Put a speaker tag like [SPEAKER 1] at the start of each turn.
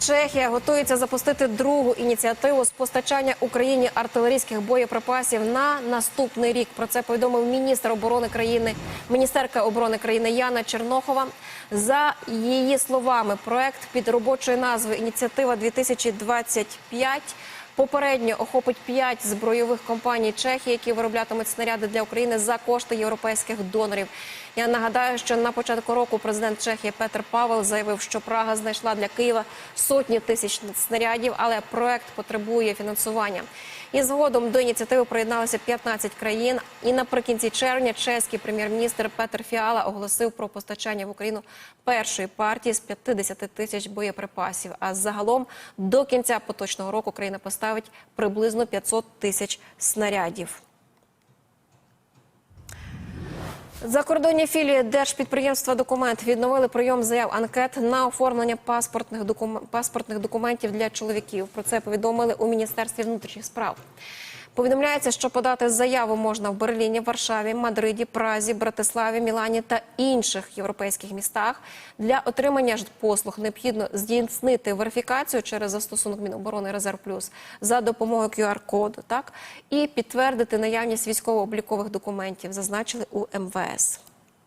[SPEAKER 1] Чехія готується запустити другу ініціативу з постачання Україні артилерійських боєприпасів на наступний рік. Про це повідомив міністр оборони країни, міністерка оборони країни Яна Чернохова. За її словами, проект під робочою назвою Ініціатива 2025 Попередньо охопить п'ять збройових компаній Чехії, які вироблятимуть снаряди для України за кошти європейських донорів. Я нагадаю, що на початку року президент Чехії Петр Павел заявив, що Прага знайшла для Києва сотні тисяч снарядів, але проект потребує фінансування. І згодом до ініціативи приєдналося 15 країн. І наприкінці червня чеський прем'єр-міністр Петр Фіала оголосив про постачання в Україну першої партії з 50 тисяч боєприпасів. А загалом до кінця поточного року країна поставить приблизно 500 тисяч снарядів. Закордонні філії держпідприємства Документ відновили прийом заяв анкет на оформлення паспортних документів для чоловіків. Про це повідомили у міністерстві внутрішніх справ. Повідомляється, що подати заяву можна в Берліні, Варшаві, Мадриді, Празі, Братиславі, Мілані та інших європейських містах. Для отримання ж послуг необхідно здійснити верифікацію через застосунок Міноборони Резерв Плюс за допомогою QR-коду, так і підтвердити наявність військово-облікових документів, зазначили у МВС.